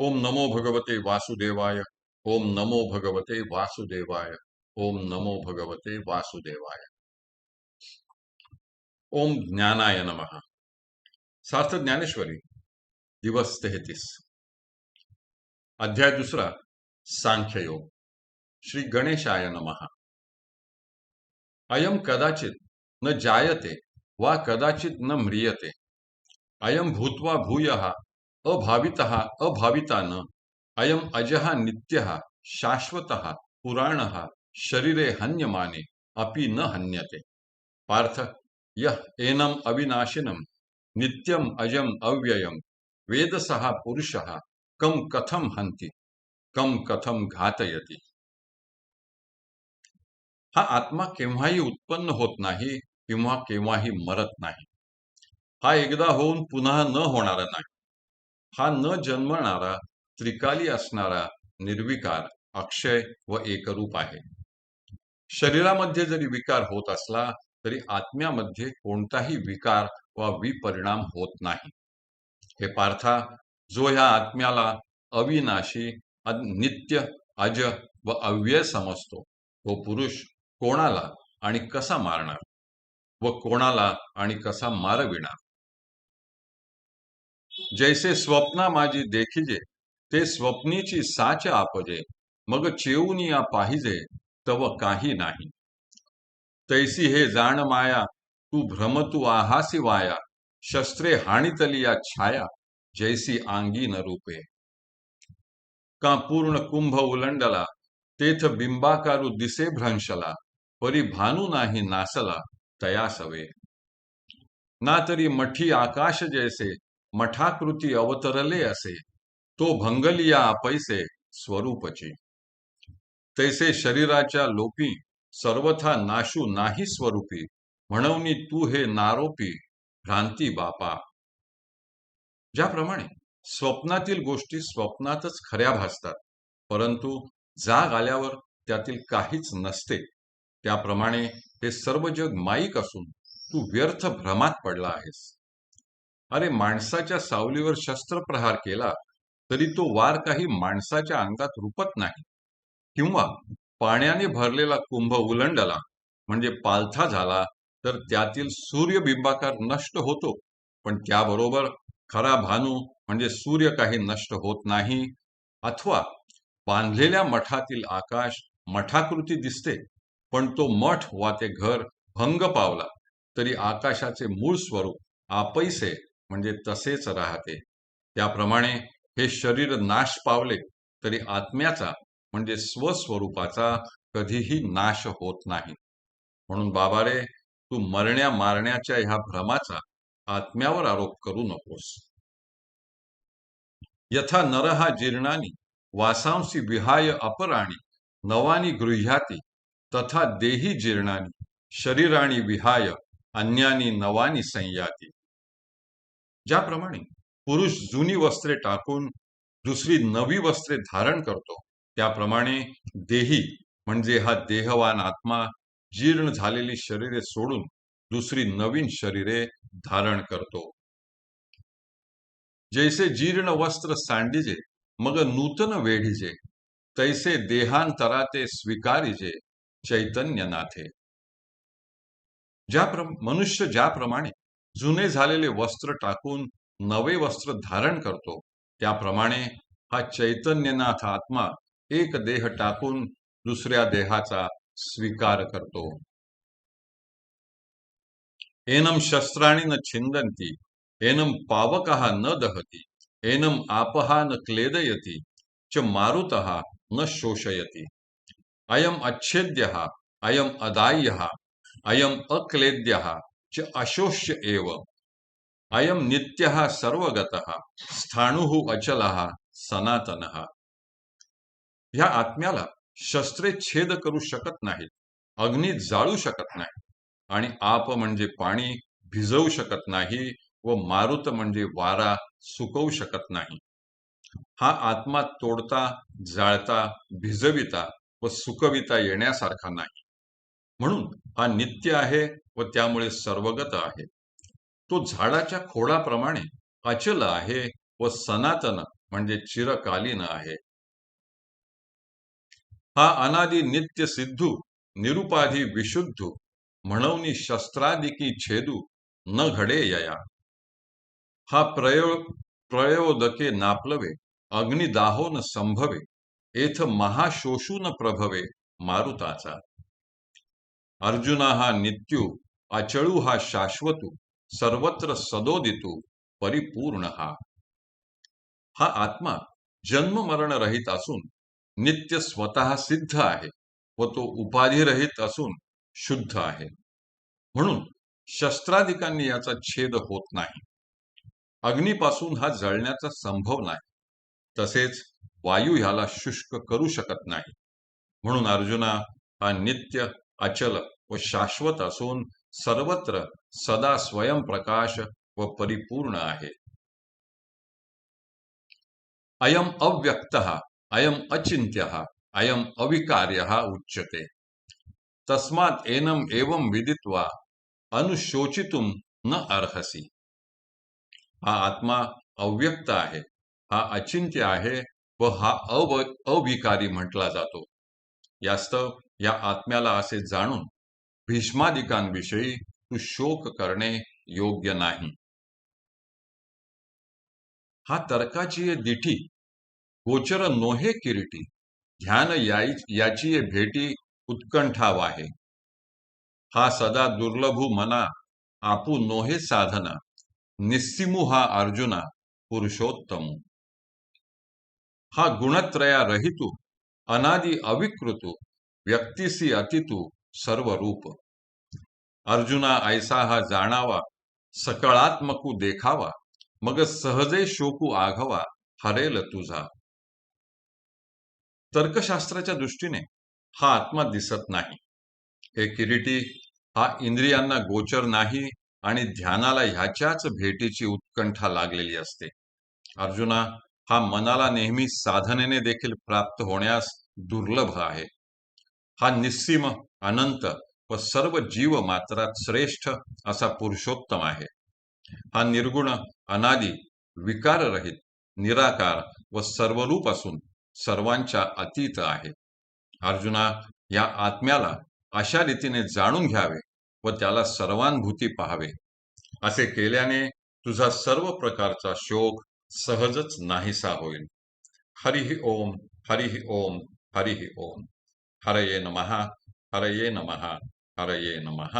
ओम नमो भगवते वासुदेवाय, ओम नमो भगवते वासुदेवाय, ओम नमो भगवते वासुदेवाय। ओम ज्ञानाय नमः। सार्थ ज्ञानेश्वरी, दिवस तेहतीस। अध्याय दुसरा सांख्ययोग श्री गणेशाय नमः। अयम कदाचित न जायते वा कदाचित न म्रियते। अयम भूत्वा भूयः अभावितः अभाविता न अयम अजः नित्यः शाश्वतः पुराणः शरीरे हन्यमाने अपि न हन्यते। पार्थ यह एनम अविनाशिनम नित्यम अजम अव्ययम वेदसः पुरुषः कम कथम हंती कम कथम घातयती। हा आत्मा केव्हाही उत्पन्न होत नाही किंवा केव्हाही मरत नाही. हा एकदा होऊन पुन्हा न होणारा नाही. हा न जन्मणारा त्रिकाली असणारा निर्विकार अक्षय व एकरूप आहे. शरीरामध्ये जरी विकार होत असला तरी आत्म्यामध्ये कोणताही विकार वा विपरिणाम होत नाही. हे पार्था जो ह्या आत्म्याला अविनाशी नित्य अज व अव्यय समजतो तो पुरुष कोणाला आणि कसा मारणार? व कोणाला आणि कसा मारविणार? जैसे स्वप्ना माझी देखिजे, ते स्वप्नीची साच आपजे, मग चेऊन या पाहिजे, तव काही नाही. तैसी हे जाण माया, तू भ्रम तू आहासी वाया, शस्त्रे हाणितली या छाया, जैसी आंगी न रूपे. का पूर्ण कुंभ उलंडला, तेथ बिंबाकारू दिसे भ्रंशला, परी भानू नाही नासला, तया सवे. ना तरी मठी आकाश जैसे मठाकृती अवतरले असे तो भंगलिया पैसे स्वरूपची. तैसे शरीराच्या लोपी सर्वथा नाशू नाही स्वरूपी म्हणून तू हे नारोपी भ्रांती बापा. ज्याप्रमाणे स्वप्नातील गोष्टी स्वप्नातच खऱ्या भासतात परंतु जाग आल्यावर त्यातील काहीच नसते. त्याप्रमाणे हे सर्व जग माईक असून तू व्यर्थ भ्रमात पडला आहेस. अरे माणसाच्या सावलीवर शस्त्रप्रहार केला तरी तो वार काही माणसाच्या अंगात रुपत नाही. किंवा पाण्याने भरलेला कुंभ उलंडला म्हणजे पालथा झाला तर त्यातील सूर्यबिंबाकार नष्ट होतो. पण त्याबरोबर खरा भानू म्हणजे सूर्य काही नष्ट होत नाही. अथवा बांधलेल्या मठातील आकाश मठाकृती दिसते पण तो मठ वा ते घर भंग पावला तरी आकाशाचे मूळ स्वरूप आपैसे म्हणजे तसेच राहते. त्याप्रमाणे हे शरीर नाश पावले तरी आत्म्याचा म्हणजे स्वस्वरूपाचा कधीही नाश होत नाही. म्हणून बाबा रे तू मरण्या मारण्याच्या ह्या भ्रमाचा आत्म्यावर आरोप करू नकोस. यथा नरहा जीर्णानी वासांसी विहाय अपराणी नवानी गृह्याती तथा देही जीर्णानी शरीराणी विहाय अन्यानी नवानी संयाती. ज्याप्रमाणे पुरुष जुनी वस्त्रे टाकून दुसरी नवी वस्त्रे धारण करतो त्याप्रमाणे देही म्हणजे हा देहवान आत्मा जीर्ण झालेली शरीरे सोडून दुसरी नवीन शरीरे धारण करतो. जैसे जीर्ण वस्त्र सांडिजे मग नूतन वेढिजे तैसे देहांतराते स्वीकारिजे चैतन्यनाथे. ज्या मनुष्य ज्याप्रमाणे जुने झालेले वस्त्र टाकून नवे वस्त्र धारण करतो. त्याप्रमाणे हा चैतन्यनाथ आत्मा एक देह टाकून दुसऱ्या देहाचा स्वीकार करतो. एनम शस्त्राणी न छिंदंती एनम पावकहा न दहती एनम आपहा न क्लेदयती च मारुतः न शोषयती। अयम अच्छेद्य अयम अदाय्य अयम अक्लेद्य। च अशोष्य एव। अयम नित्य सर्वगत स्थाणु अचल सनातन। ह्या आत्म्याला शस्त्रे छेद करू शकत नाहीत अग्नी जाळू शकत नाही आणि आप म्हणजे पाणी भिजवू शकत नाही व मारुत म्हणजे वारा सुकवू शकत नाही. हा आत्मा तोडता जाळता भिजविता व सुकविता येण्यासारखा नाही. म्हणून हा नित्य आहे व त्यामुळे सर्वगत आहे. तो झाडाच्या खोडाप्रमाणे अचल आहे व सनातन म्हणजे चिरकालीन आहे. हा अनादी नित्य सिद्धू निरुपाधी विशुद्धू म्हणून शस्त्रादिकी छेदू न घडे यया. हा प्रयोग प्रयोदके नापलवे अग्निदाहोन संभवे एथ महाशोषून प्रभवे मारुताचा. अर्जुना हा नित्यू अचळू हा शाश्वतू सर्वत्र सदोदितू परिपूर्ण हा. हा आत्मा जन्म मरण रहित असून नित्य स्वतः सिद्ध आहे व तो उपाधिरहित असून शुद्ध आहे. म्हणून शस्त्राधिकांनी याचा छेद होत नाही. अग्नीपासून हा जळण्याचा संभव नाही. तसेच वायू ह्याला शुष्क करू शकत नाही. म्हणून अर्जुना हा नित्य अचल व शाश्वत असून सर्वत्र सदा स्वयंप्रकाश व परिपूर्ण आहे. अयम अव्यक्त अयम अचिंत्य अयम अविकार्य उच्यते. तस्मात एनम एवं विदित्वा अनुशोचितुम न अर्हसी. हा आत्मा अव्यक्त आहे हा अचिंत्य आहे व हा अव अविकारी म्हटला जातो. यास्तव या आत्म्याला असे जाणून भीष्मादिकांविषयी तू शोक करणे योग्य नाही. हा तर्काची दिठी गोचर नोहे किरीटी ध्यान याची भेटी उत्कंठा आहे. हा सदा दुर्लभू मना आपू नोहे साधना निस्सिमू हा अर्जुना पुरुषोत्तम. हा गुणत्रया रहितू अनादि अविकृतू व्यक्तिसी अतितू सर्व रूप. अर्जुना ऐसा हा जाणावा सकळात्मकू देखावा मग सहजे शोकू आघवा हरेल तुझा. तर्कशास्त्राच्या दृष्टीने हा आत्मा दिसत नाही. हे किरीटी हा इंद्रियांना गोचर नाही आणि ध्यानाला ह्याच्याच भेटीची उत्कंठा लागलेली असते. अर्जुना हा मनाला नेहमी साधनेने देखील प्राप्त होण्यास दुर्लभ आहे. हा निस्सीम अनंत व सर्व जीव मात्रात श्रेष्ठ असा पुरुषोत्तम आहे. हा निर्गुण अनादी विकाररहित निराकार व सर्वरूप असून सर्वांच्या अतीत आहे. अर्जुना या आत्म्याला अशा रीतीने जाणून घ्यावे व त्याला सर्वानुभूती पाहावे. असे केल्याने तुझा सर्व प्रकारचा शोक सहजच नाहीसा होईल. हरिहि ओम हरिहि ओम हरिहि ओम. हरये नमहा हरये नमः हरये नमः